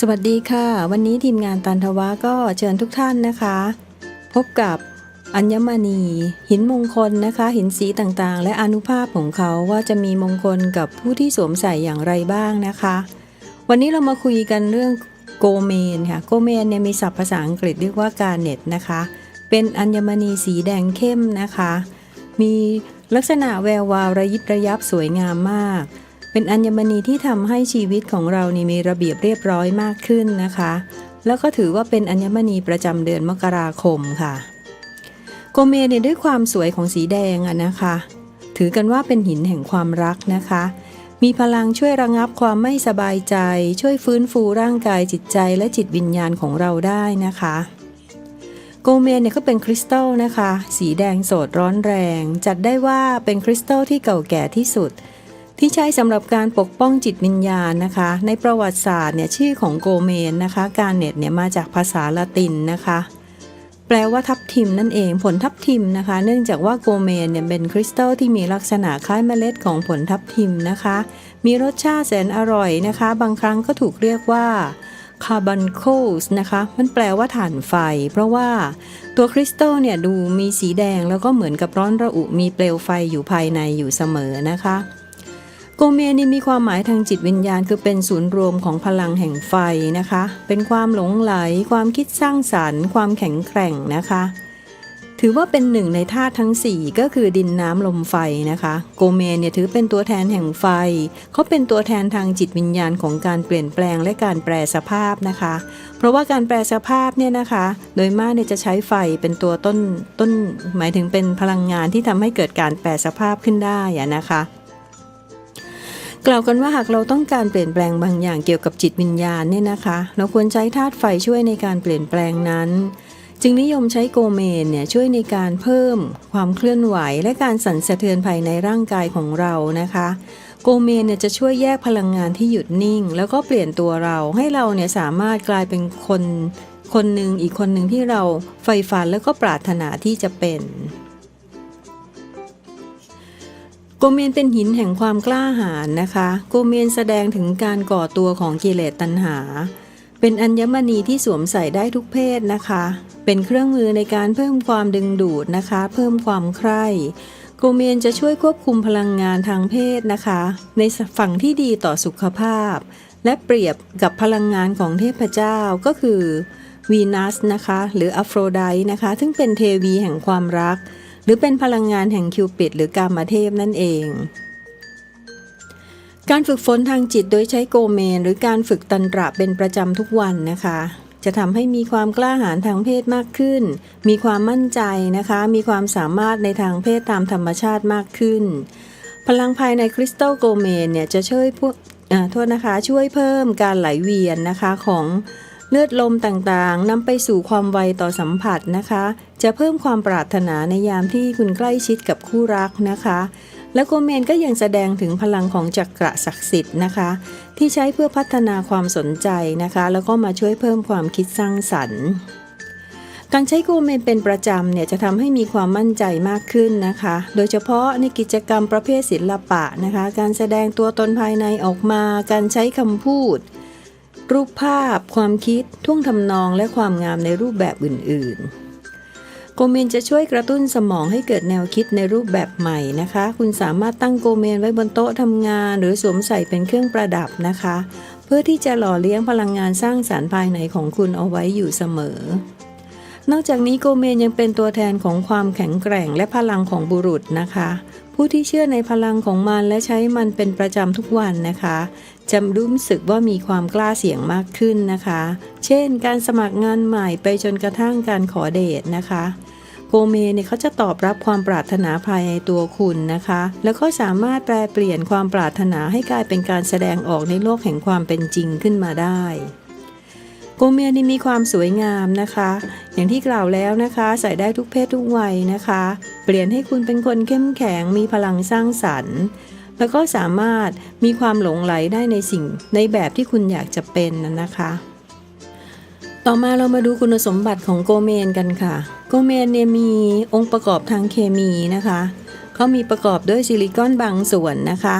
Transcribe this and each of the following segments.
สวัสดีค่ะ วันนี้ทีมงานตันทวะก็เชิญทุกท่านนะคะ พบกับอัญมณี หินมงคลนะคะ หินสีต่างๆ และอนุภาพของเขาว่าจะมีมงคลกับผู้ที่สวมใส่อย่างไรบ้างนะคะ วันนี้เรามาคุยกันเรื่องโกเมนค่ะโกเมนเนี่ยมีศัพท์ภาษาอังกฤษเรียกว่าการเน็ตนะคะ เป็นอัญมณีสีแดงเข้มนะคะ มีลักษณะแวววาวระยิบระยับสวยงามมาก เป็นอัญมณีที่ทำให้ชีวิตของเรานี่มีระเบียบเรียบร้อยมากขึ้นนะคะ แล้วก็ถือว่าเป็นอัญมณีประจำเดือนมกราคมค่ะ โกเมเนี่ยด้วยความสวยของสีแดงอะนะคะ ถือกันว่าเป็นหินแห่งความรักนะคะ มีพลังช่วยระงับความไม่สบายใจ ช่วยฟื้นฟูร่างกายจิตใจและจิตวิญญาณของเราได้นะคะโกเมนเนี่ยก็เป็นคริสตัลนะคะ สีแดงโสดร้อนแรง จัดได้ว่าเป็นคริสตัลที่เก่าแก่ที่สุด ที่ใช้สำหรับการปกป้องจิตวิญญาณนะคะ ในประวัติศาสตร์เนี่ยชื่อของโกเมนนะคะ การเน็ตเนี่ยมาจากภาษาละตินนะคะ แปลว่าทับทิมนั่นเองผลทับทิมนะคะ เนื่องจากว่าโกเมนเนี่ยเป็นคริสตัลที่มีลักษณะคล้ายเมล็ดของผลทับทิมนะคะ มีรสชาติแสนอร่อยนะคะ บางครั้งก็ถูกเรียกว่าคาร์บอนโคสนะคะมันแปลว่าถ่านไฟ เพราะว่าตัวคริสตัลเนี่ยดูมีสีแดงแล้วก็เหมือนกับร้อนระอุมีเปลวไฟอยู่ภายในอยู่เสมอนะคะ โกเมนี่มีความหมายทางจิตวิญญาณ คือเป็นศูนย์รวมของพลังแห่งไฟนะคะ เป็นความหลงไหล ความคิดสร้างสรรค์ ความแข็งแกร่งนะคะ ถือว่าเป็นหนึ่งในธาตุทั้ง 4 ก็คือดินน้ำลมไฟนะคะ โกเมนเนี่ยถือเป็นตัวแทนแห่งไฟ เขาเป็นตัวแทนทางจิตวิญญาณของการเปลี่ยนแปลงและการแปรสภาพนะคะ เพราะว่าการแปรสภาพเนี่ยนะคะ โดยมากเนี่ยจะใช้ไฟเป็นตัวต้นต้น หมายถึงเป็นพลังงานที่ทำให้เกิดการแปรสภาพขึ้นได้นะคะ กล่าวกันว่าหากเราต้องการเปลี่ยนแปลงบางอย่างเกี่ยวกับจิตวิญญาณเนี่ยนะคะ เราควรใช้ธาตุไฟช่วยในการเปลี่ยนแปลงนั้น จึงนิยมใช้โกเมนเนี่ยช่วยในการเพิ่ม ความเคลื่อนไหวและการสั่นสะเทือนภายในร่างกายของเรานะคะ โกเมนเนี่ยจะช่วยแยกพลังงานที่หยุดนิ่ง แล้วก็เปลี่ยนตัวเราให้เราเนี่ยสามารถกลายเป็นคน คนหนึ่งอีกคนหนึ่งที่เราใฝ่ฝันแล้วก็ปรารถนาที่จะเป็น เมนเป็นหินแห่งความกล้าหาญนะคะ โกเมนแสดงถึงการก่อตัวของกิเลสตัณหา เป็นอัญมณีที่สวมใส่ได้ทุกเพศนะคะ เป็นเครื่องมือในการเพิ่มความดึงดูดนะคะ เพิ่มความใคร่โกเมนจะช่วยควบคุมพลังงานทางเพศนะคะ ในฝั่งที่ดีต่อสุขภาพ และเปรียบกับพลังงานของเทพเจ้าก็คือวีนัสนะคะ หรืออโฟรไดนะคะ ซึ่งเป็นเทวีแห่งความรัก หรือเป็นพลังงานแห่งคิวปิดหรือกามเทพนั่นเอง การฝึกฝนทางจิตโดยใช้โกเมน หรือการฝึกตันตระเป็นประจำทุกวันนะคะ จะทำให้มีความกล้าหาญทางเพศมากขึ้น มีความมั่นใจนะคะ มีความสามารถในทางเพศตามธรรมชาติมากขึ้น พลังภายในคริสตัลโกเมนเนี่ยจะช่วยพวกอ่าโทษนะคะช่วยเพิ่มการไหลเวียนนะคะของ เลือดลมต่างๆนำไปสู่ความไวต่อสัมผัสนะคะ จะเพิ่มความปรารถนาในยามที่คุณใกล้ชิดกับคู่รักนะคะ และโกเมนก็ยังแสดงถึงพลังของจักระศักดิ์สิทธิ์นะคะ ที่ใช้เพื่อพัฒนาความสนใจนะคะ แล้วก็มาช่วยเพิ่มความคิดสร้างสรรค์การใช้โกเมนเป็นประจำเนี่ยจะทำให้มีความมั่นใจมากขึ้นนะคะ โดยเฉพาะในกิจกรรมประเภทศิลปะนะคะ การแสดงตัวตนภายในออกมา การใช้คำพูด รูปภาพ ความคิด ท่วงทำนองและความงามในรูปแบบอื่น ๆ โกเมนจะช่วยกระตุ้นสมองให้เกิดแนวคิดในรูปแบบใหม่นะคะ คุณสามารถตั้งโกเมนไว้บนโต๊ะทำงาน หรือสวมใส่เป็นเครื่องประดับนะคะ เพื่อที่จะหล่อเลี้ยงพลังงานสร้างสารรค์ภายในของคุณเอาไว้อยู่เสมอ นอกจากนี้โกเมนยังเป็นตัวแทนของความแข็งแกร่งและพลังของบุรุษนะคะผู้ที่เชื่อในพลังของมันและใช้มันเป็นประจำทุกวันนะคะ จะรู้สึกว่ามีความกล้าเสี่ยงมากขึ้นนะคะ เช่น การสมัครงานใหม่ไปจนกระทั่งการขอเดทนะคะ โกเมเนี่ยเขาจะตอบรับความปรารถนาภายในตัวคุณนะคะ แล้วก็สามารถแปลเปลี่ยนความปรารถนาให้กลายเป็นการแสดงออกในโลกแห่งความเป็นจริงขึ้นมาได้โกเมียนี่มีความสวยงามนะคะ อย่างที่กล่าวแล้วนะคะ ใส่ได้ทุกเพศทุกวัยนะคะ เปลี่ยนให้คุณเป็นคนเข้มแข็งมีพลังสร้างสรรค์ แล้วก็สามารถมีความหลงไหลได้ในสิ่งในแบบที่คุณอยากจะเป็นนะนะคะต่อมาเรามาดูคุณสมบัติของโกเมนกันค่ะ โกเมนเนี่ยมีองค์ประกอบทางเคมีนะคะเขามีประกอบด้วยซิลิคอนบางส่วนนะคะ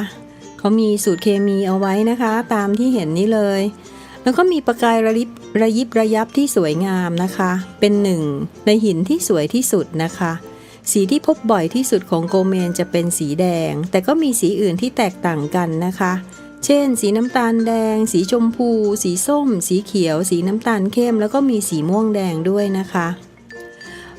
เขามีสูตรเคมีเอาไว้นะคะ ตามที่เห็นนี้เลย แล้วก็มีประกายระยิบระยิบระยับที่สวยงามนะคะ เป็นหนึ่งในหินที่สวยที่สุดนะคะ สีที่พบบ่อยที่สุดของโกเมนจะเป็นสีแดง แต่ก็มีสีอื่นที่แตกต่างกันนะคะ เช่น สีน้ำตาลแดง สีชมพู สีส้ม สีเขียว สีน้ำตาลเข้ม แล้วก็มีสีม่วงแดงด้วยนะคะ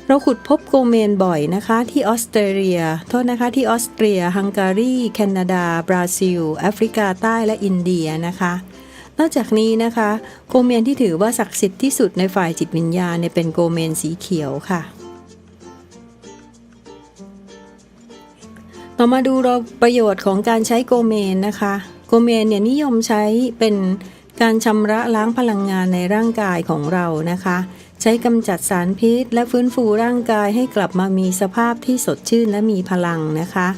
เราขุดพบโกเมนบ่อยนะคะ ที่ออสเตรเลีย โทษนะคะที่ออสเตรีย ฮังการี แคนาดา บราซิล แอฟริกาใต้และอินเดียนะคะนอกจากนี้นะคะ โกเมนที่ถือว่าศักดิ์สิทธิ์ที่สุดในฝ่ายจิตวิญญาณเนี่ยเป็นโกเมนสีเขียวค่ะ ต่อมาดูเราประโยชน์ของการใช้โกเมนนะคะ โกเมนเนี่ยนิยมใช้เป็นการชำระล้างพลังงานในร่างกายของเรานะคะ ใช้กำจัดสารพิษ และฟื้นฟูร่างกายให้กลับมามีสภาพที่สดชื่นและมีพลังนะคะ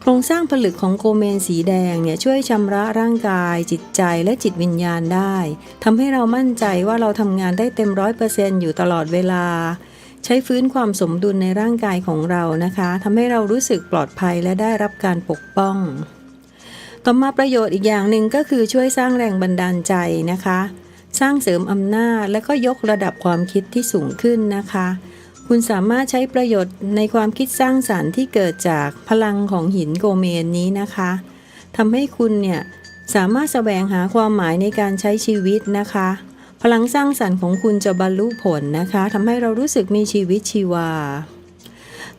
โครงสร้างผลึกของโกเมนสีแดงเนี่ยช่วยชำระร่างกาย จิตใจและจิตวิญญาณได้ทำให้เรามั่นใจว่าเราทำงานได้เต็มร้อยเปอร์เซ็นต์อยู่ตลอดเวลา ใช้ฟื้นความสมดุลในร่างกายของเรานะคะทำให้เรารู้สึกปลอดภัยและได้รับการปกป้อง ต่อมาประโยชน์อีกอย่างหนึ่งก็คือช่วยสร้างแรงบันดาลใจนะคะ สร้างเสริมอำนาจและก็ยกระดับความคิดที่สูงขึ้นนะคะ คุณสามารถใช้ประโยชน์ในความคิดสร้างสารรค์ที่เกิดจากพลังของหินโกเมนนี้นะคะทำให้คุณเนี่ยสามารถแสวงหาความหมายในการใช้ชีวิตนะคะ ลังสร้างสรรค์ของคุณจะบรรลุผลนะคะทำให้เรารู้สึกมีชีวิตชีวา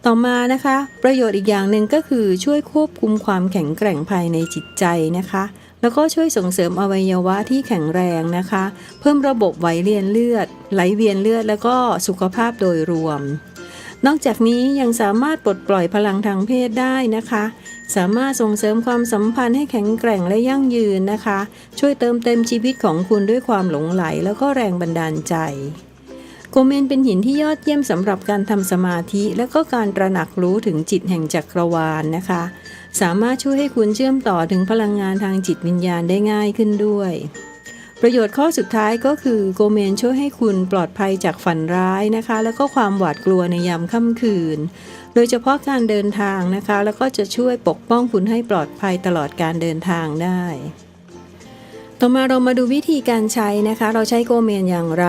ต่อมานะคะ ประโยชน์อีกอย่างหนึ่งก็คือช่วยควบคุมความแข็งแกร่งภายในจิตใจนะคะ แล้วก็ช่วยส่งเสริมอวัยวะที่แข็งแรงนะคะ เพิ่มระบบไหลเวียนเลือด ไหลเวียนเลือด แล้วก็สุขภาพโดยรวมนอกจากนี้ยังสามารถปลดปล่อยพลังทางเพศได้นะคะ สามารถส่งเสริมความสัมพันธ์ให้แข็งแกร่งและยั่งยืนนะคะ ช่วยเติมเต็มชีวิตของคุณด้วยความหลงไหล แล้วก็แรงบันดาลใจ โกเมนเป็นหินที่ยอดเยี่ยมสำหรับการทำสมาธิ และก็การตระหนักรู้ถึงจิตแห่งจักรวาลนะคะ สามารถช่วยให้คุณเชื่อมต่อถึงพลังงานทางจิตวิญญาณได้ง่ายขึ้นด้วย ประโยชน์ข้อสุดท้ายก็คือโกเมนช่วยให้คุณปลอดภัยจากฝันร้ายนะคะ แล้วก็ความหวาดกลัวในยามค่ำคืน โดยเฉพาะการเดินทางนะคะ แล้วก็จะช่วยปกป้องคุณให้ปลอดภัยตลอดการเดินทางได้ ต่อมาเรามาดูวิธีการใช้นะคะ เราใช้โกเมนอย่างไร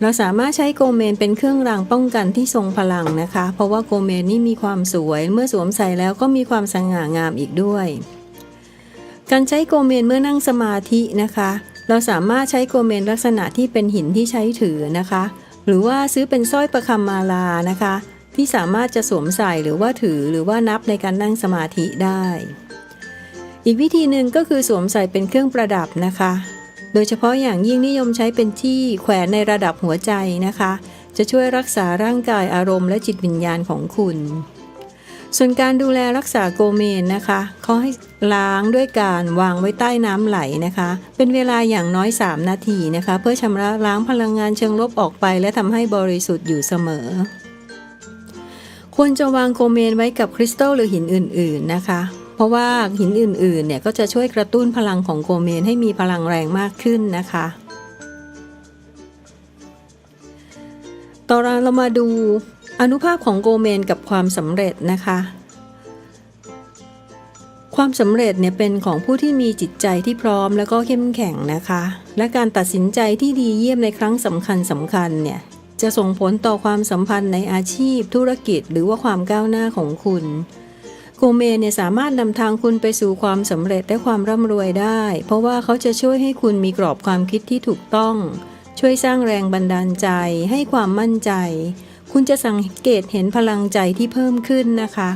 เราสามารถใช้โกเมนเป็นเครื่องรางป้องกันที่ทรงพลังนะคะ เพราะว่าโกเมนนี่มีความสวย เมื่อสวมใส่แล้วก็มีความสง่างามอีกด้วย การใช้โกเมนเมื่อนั่งสมาธินะคะ เราสามารถใช้โกเมนลักษณะที่เป็นหินที่ใช้ถือนะคะ หรือว่าซื้อเป็นสร้อยประคำมาลานะคะ ที่สามารถจะสวมใส่หรือว่าถือหรือว่านับในการนั่งสมาธิได้ อีกวิธีหนึ่งก็คือสวมใส่เป็นเครื่องประดับนะคะ โดยเฉพาะอย่างยิ่งนิยมใช้เป็นที่แขวนในระดับหัวใจนะคะ จะช่วยรักษาร่างกายอารมณ์และจิตวิญญาณของคุณ ส่วนการดูแลรักษาโกเมนนะคะเขาให้ล้างด้วยการวางไว้ใต้น้ำไหลนะคะ เป็นเวลาอย่างน้อย 3 นาทีนะคะ เพื่อชำระล้างพลังงานเชิงลบออกไป และทำให้บริสุทธิ์อยู่เสมอ ควรจะวางโกเมนไว้กับคริสตัลหรือหินอื่น ๆนะคะเพราะว่าหินอื่นๆ เนี่ยก็จะช่วยกระตุ้นพลังของโกเมนให้มีพลังแรงมากขึ้นนะคะ ต่อมาเรามาดู อนุภาพของโกเมนกับความสำเร็จนะคะ ความสำเร็จเนี่ยเป็นของผู้ที่มีจิตใจที่พร้อมแล้วก็เข้มแข็งนะคะ และการตัดสินใจที่ดีเยี่ยมในครั้งสำคัญสำคัญเนี่ยจะส่งผลต่อความสัมพันธ์ในอาชีพ ธุรกิจ หรือว่าความก้าวหน้าของคุณ โกเมนเนี่ยสามารถนำทางคุณไปสู่ความสำเร็จและความร่ำรวยได้ เพราะว่าเขาจะช่วยให้คุณมีกรอบความคิดที่ถูกต้อง ช่วยสร้างแรงบันดาลใจ ให้ความมั่นใจ คุณจะสังเกตเห็นพลังใจที่เพิ่มขึ้นนะคะ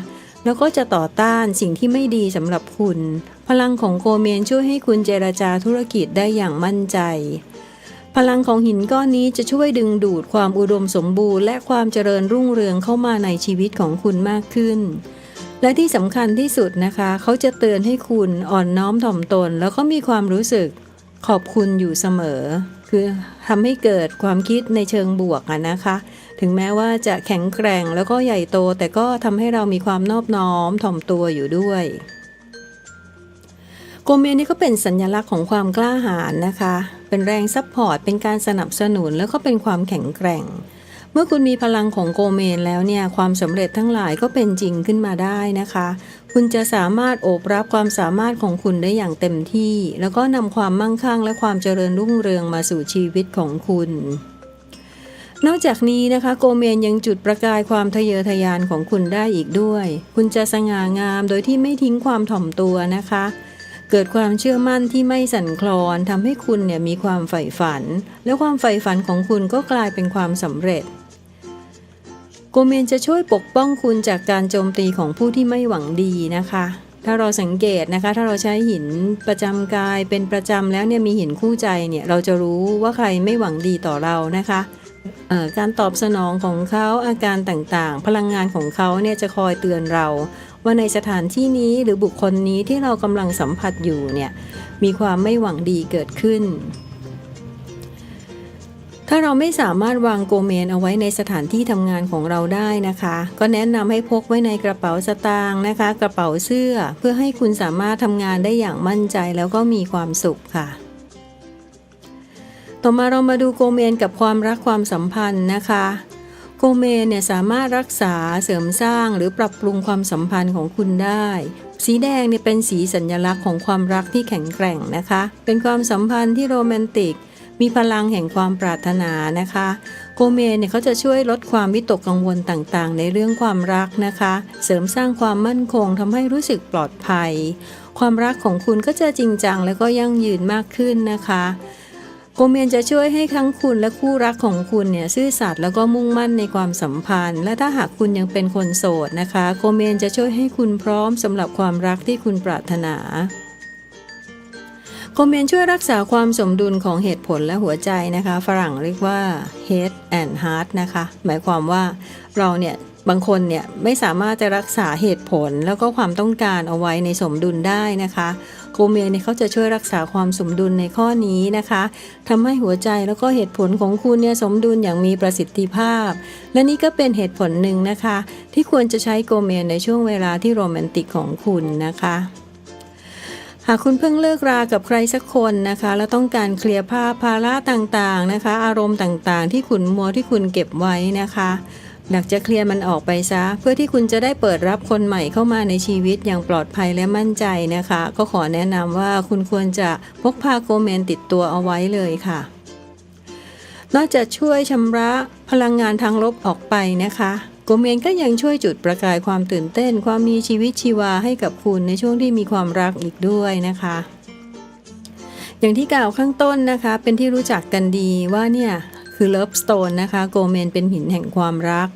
แล้วก็จะต่อต้านสิ่งที่ไม่ดีสำหรับคุณ พลังของโกเมนช่วยให้คุณเจรจาธุรกิจได้อย่างมั่นใจ พลังของหินก้อนนี้จะช่วยดึงดูดความอุดมสมบูรณ์และความเจริญรุ่งเรืองเข้ามาในชีวิตของคุณมากขึ้น และที่สำคัญที่สุดนะคะ เขาจะเตือนให้คุณอ่อนน้อมถ่อมตน แล้วก็มีความรู้สึกขอบคุณอยู่เสมอ คือทำให้เกิดความคิดในเชิงบวกนะคะ ถึงแม้ว่าจะแข็งแกร่งแล้วก็ใหญ่โต แต่ก็ทำให้เรามีความนอบน้อมถ่อมตัวอยู่ด้วยโกเมนนี่ก็เป็นสัญลักษณ์ของความกล้าหาญนะคะ เป็นแรงซัพพอร์ต เป็นการสนับสนุน แล้วก็เป็นความแข็งแกร่ง เมื่อคุณมีพลังของโกเมนแล้วเนี่ยความสำเร็จทั้งหลายก็เป็นจริงขึ้นมาได้นะคะ คุณจะสามารถโอบรับความสามารถของคุณได้อย่างเต็มที่ แล้วก็นำความมั่งคั่งและความเจริญรุ่งเรืองมาสู่ชีวิตของคุณ นอกจากนี้นะคะโกเมนยังจุดประกายความทะเยอทะยานของคุณได้อีกด้วย คุณจะสง่างามโดยที่ไม่ทิ้งความถ่อมตัวนะคะ เกิดความเชื่อมั่นที่ไม่สั่นคลอนทำให้คุณเนี่ยมีความใฝ่ฝัน และความใฝ่ฝันของคุณก็กลายเป็นความสำเร็จ โกเมนจะช่วยปกป้องคุณจากการโจมตีของผู้ที่ไม่หวังดีนะคะ ถ้าเราสังเกตนะคะ ถ้าเราใช้หินประจำกายเป็นประจำแล้วเนี่ยมีหินคู่ใจเนี่ยเราจะรู้ว่าใครไม่หวังดีต่อเรานะคะ การตอบสนองของเขาอาการต่างๆ พลังงานของเขาเนี่ยจะคอยเตือนเรา ว่าในสถานที่นี้หรือบุคคลนี้ที่เรากำลังสัมผัสอยู่เนี่ยมีความไม่หวังดีเกิดขึ้น ถ้าเราไม่สามารถวางโกเมนเอาไว้ในสถานที่ทำงานของเราได้นะคะ ก็แนะนำให้พกไว้ในกระเป๋าสตางค์นะคะ กระเป๋าเสื้อเพื่อให้คุณสามารถทำงานได้อย่างมั่นใจแล้วก็มีความสุขค่ะ ต่อมาเรามาดูโกเมนกับความรักความสัมพันธ์นะคะ โกเมนเนี่ยสามารถรักษาเสริมสร้างหรือปรับปรุงความสัมพันธ์ของคุณได้ สีแดงเนี่ยเป็นสีสัญลักษณ์ของความรักที่แข็งแกร่งนะคะ เป็นความสัมพันธ์ที่โรแมนติก มีพลังแห่งความปรารถนานะคะ โกเมนเนี่ยเขาจะช่วยลดความวิตกกังวลต่างๆ ในเรื่องความรักนะคะ เสริมสร้างความมั่นคงทำให้รู้สึกปลอดภัย ความรักของคุณก็จะจริงจังและก็ยั่งยืนมากขึ้นนะคะ โกเมนจะช่วยให้ทั้งคุณและคู่รักของคุณเนี่ยซื่อสัตย์แล้วก็มุ่งมั่นในความสัมพันธ์ และถ้าหากคุณยังเป็นคนโสดนะคะ โกเมนจะช่วยให้คุณพร้อมสำหรับความรักที่คุณปรารถนาโกเมนช่วยรักษาความสมดุลของเหตุผลและหัวใจนะคะ ฝรั่งเรียกว่า head and heart นะคะ หมายความว่าเราเนี่ย บางคนเนี่ยไม่สามารถจะรักษาเหตุผลแล้วก็ความต้องการเอาไว้ในสมดุลได้นะคะโกเมนเนี่ยเขาจะช่วยรักษาความสมดุลในข้อนี้นะคะทำให้หัวใจแล้วก็เหตุผลของคุณเนี่ยสมดุลอย่างมีประสิทธิภาพ และนี่ก็เป็นเหตุผลหนึ่งนะคะ ที่ควรจะใช้โกเมนในช่วงเวลาที่โรแมนติกของคุณนะคะหากคุณเพิ่งเลิกรากับใครสักคนนะคะ แล้วต้องการเคลียร์ภาพภาระต่างๆนะคะ อารมณ์ต่างๆ ที่ขุนมัวที่คุณเก็บไว้นะคะ อยากจะเคลียร์มันออกไปซะ เพื่อที่คุณจะได้เปิดรับคนใหม่เข้ามาในชีวิตอย่างปลอดภัยและมั่นใจนะคะ ก็ขอแนะนำว่าคุณควรจะพกพาโกเมนติดตัวเอาไว้เลยค่ะ นอกจากช่วยชำระพลังงานทางลบออกไปนะคะโกเมนก็ยังช่วยจุดประกายความตื่นเต้น ความมีชีวิตชีวาให้กับคุณในช่วงที่มีความรักอีกด้วยนะคะ อย่างที่กล่าวข้างต้นนะคะ เป็นที่รู้จักกันดีว่าเนี่ย คือเลิฟสโตนนะคะโกเมนเป็นหินแห่งความรัก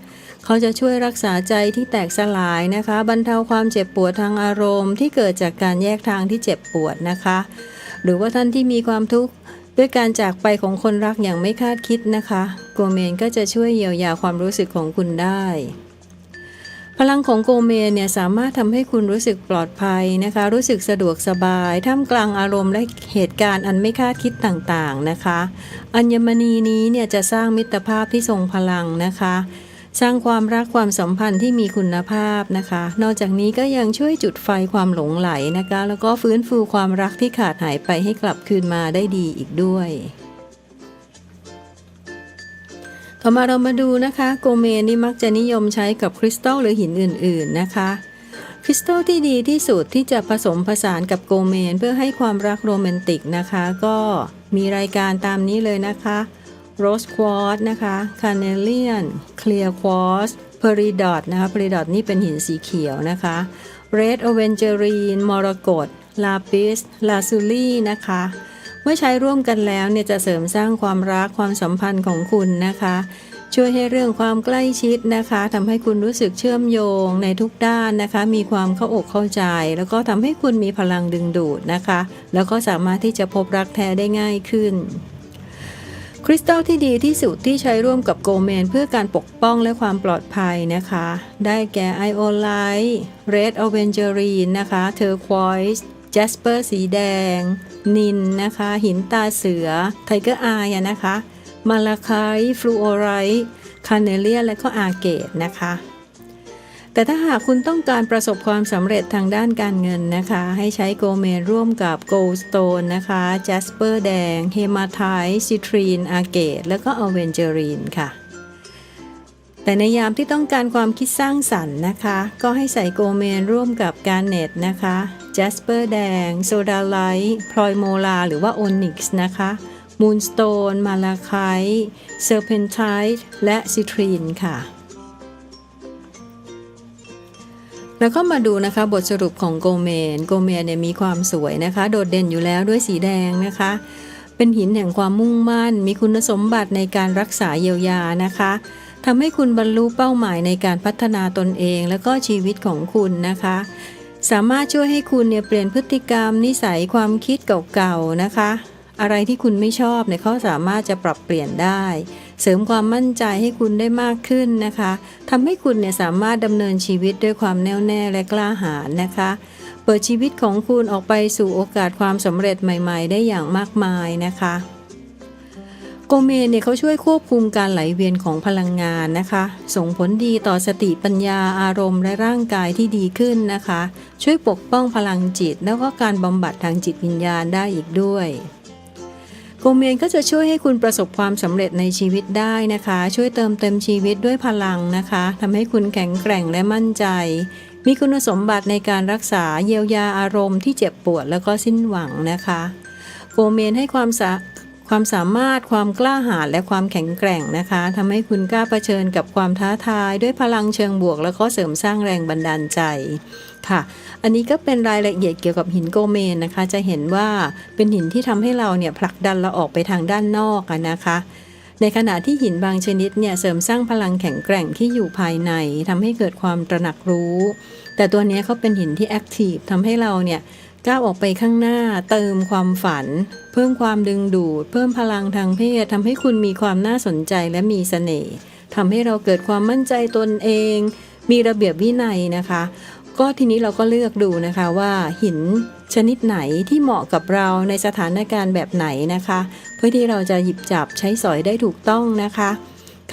เขาจะช่วยรักษาใจที่แตกสลายนะคะ บรรเทาความเจ็บปวดทางอารมณ์ ที่เกิดจากการแยกทางที่เจ็บปวดนะคะ หรือว่าท่านที่มีความทุกข์ด้วยการจากไปของคนรักอย่างไม่คาดคิดนะคะ โกเมนก็จะช่วยเยียวยาความรู้สึกของคุณได้ พลังของโกเมเนี่ยสามารถทำให้คุณรู้สึกปลอดภัยนะคะ รู้สึกสะดวกสบาย ท่ามกลางอารมณ์และเหตุการณ์อันไม่คาดคิดต่างๆนะคะ อัญมณีนี้เนี่ยจะสร้างมิตรภาพที่ทรงพลังนะคะ สร้างความรักความสัมพันธ์ที่มีคุณภาพนะคะ นอกจากนี้ก็ยังช่วยจุดไฟความหลงไหลนะคะ แล้วก็ฟื้นฟูความรักที่ขาดหายไปให้กลับคืนมาได้ดีอีกด้วย ต่อมาเรามาดูนะคะโกเมนนี่มักจะนิยมใช้กับคริสตัลหรือหินอื่น ๆ นะคะ คริสตัลที่ดีที่สุดที่จะผสมผสานกับโกเมน เพื่อให้ความรักโรแมนติกนะคะ ก็มีรายการตามนี้เลยนะคะโรสควอตนะคะคาเนเลียนเคลียร์ควอสเพอริดอตนะคะเพอริดอตนี่เป็นหินสีเขียวนะคะเรดโอเวนเจอรีนมรกตลาปิสลาซูลี่นะคะ มื่อใช้ร่วมกันแล้วเนี่ยจะเสริมสร้างความรักความสัมพันธ์ของคุณนะคะ ช่วยให้เรื่องความใกล้ชิดนะคะทำให้คุณรู้สึกเชื่อมโยงในทุกด้านนะคะ มีความเข้าอกเข้าใจ แล้วก็ทำให้คุณมีพลังดึงดูดนะคะ แล้วก็สามารถที่จะพบรักแท้ได้ง่ายขึ้นคริสตัลที่ดีที่สุดที่ใช้ร่วมกับโกเมน เพื่อการปกป้องและความปลอดภัยนะคะ ได้แก่ไอโอไลท์เรดอเวนเจอรีนนะคะเทอร์ควอยส์ j จสเปอร์สีแดง นินนะคะ หินตาเสือไทเกอร์อายนะคะมาลาไคฟลูโอไรต์คาเนเลียและก็อาเกตนะคะแต่ถ้าหากคุณต้องการประสบความสำเร็จทางด้านการเงินนะคะ ให้ใช้โกเมนร่วมกับโกลสโตนนะคะ j จสเปอร์แดงเฮมาไทซิทรีนอาเกต แล้วก็อเวนเจอรีนค่ะ แต่ในยามที่ต้องการความคิดสร้างสรรค์นะคะ ก็ให้ใส่โกเมนร่วมกับการเน็ตนะคะแจสเปอร์แดง โซดาไลท์พลอยโมลาหรือว่าโอนิกส์นะคะมูนสโตนมาลาไคเซอร์เพนไทต์และซิทรีนค่ะ แล้วก็มาดูนะคะบทสรุปของโกเมน โกเมนเนี่ยมีความสวยนะคะ โดดเด่นอยู่แล้วด้วยสีแดงนะคะ เป็นหินแห่งความมุ่งมั่น มีคุณสมบัติในการรักษาเยียวยานะคะ ทำให้คุณบรรลุเป้าหมายในการพัฒนาตนเองแล้วก็ชีวิตของคุณนะคะ สามารถช่วยให้คุณเนี่ยเปลี่ยนพฤติกรรม นิสัยความคิดเก่าๆนะคะ อะไรที่คุณไม่ชอบเนี่ยเขาสามารถจะปรับเปลี่ยนได้ เสริมความมั่นใจให้คุณได้มากขึ้นนะคะทำให้คุณเนี่ยสามารถดำเนินชีวิตด้วยความแน่วแน่และกล้าหาญนะคะเปิดชีวิตของคุณออกไปสู่โอกาสความสำเร็จใหม่ ๆ ได้อย่างมากมายนะคะ โกเมนเนี่ยเขาช่วยควบคุมการไหลเวียนของพลังงานนะคะ ส่งผลดีต่อสติปัญญาอารมณ์และร่างกายที่ดีขึ้นนะคะ ช่วยปกป้องพลังจิต แล้วก็การบำบัดทางจิตวิญญาณได้อีกด้วยโกเมนก็จะช่วยให้คุณประสบความสำเร็จในชีวิตได้นะคะ ช่วยเติมเต็มชีวิตด้วยพลังนะคะทำให้คุณแข็งแกร่งและมั่นใจ มีคุณสมบัติในการรักษาเยียวยาอารมณ์ที่เจ็บปวดแล้วก็สิ้นหวังนะคะโกเมนให้ความสา ความสามารถความกล้าหาญและความแข็งแกร่งนะคะทำให้คุณกล้าเผชิญกับความท้าทาย ด้วยพลังเชิงบวก แล้วก็เสริมสร้างแรงบันดาลใจค่ะ อันนี้ก็เป็นรายละเอียดเกี่ยวกับหินโกเมนนะคะ จะเห็นว่าเป็นหินที่ทำให้เราเนี่ยผลักดันเราออกไปทางด้านนอกนะคะ ในขณะที่หินบางชนิดเนี่ยเสริมสร้างพลังแข็งแกร่งที่อยู่ภายในทำให้เกิดความตระหนักรู้ แต่ตัวนี้เขาเป็นหินที่แอคทีฟทำให้เราเนี่ย ก้าวออกไปข้างหน้า เติมความฝัน เพิ่มความดึงดูด เพิ่มพลังทางเพศทำให้คุณมีความน่าสนใจและมีเสน่ห์ทำให้เราเกิดความมั่นใจตนเอง มีระเบียบวินัยนะคะ ก็ทีนี้เราก็เลือกดูนะคะว่าหินชนิดไหนที่เหมาะกับเราในสถานการณ์แบบไหนนะคะ เพื่อที่เราจะหยิบจับใช้สอยได้ถูกต้องนะคะ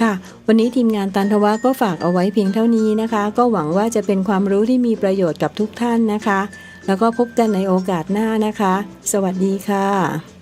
ค่ะ วันนี้ทีมงานตันทวะก็ฝากเอาไว้เพียงเท่านี้นะคะ ก็หวังว่าจะเป็นความรู้ที่มีประโยชน์กับทุกท่านนะคะ แล้วก็พบกันในโอกาสหน้านะคะ สวัสดีค่ะ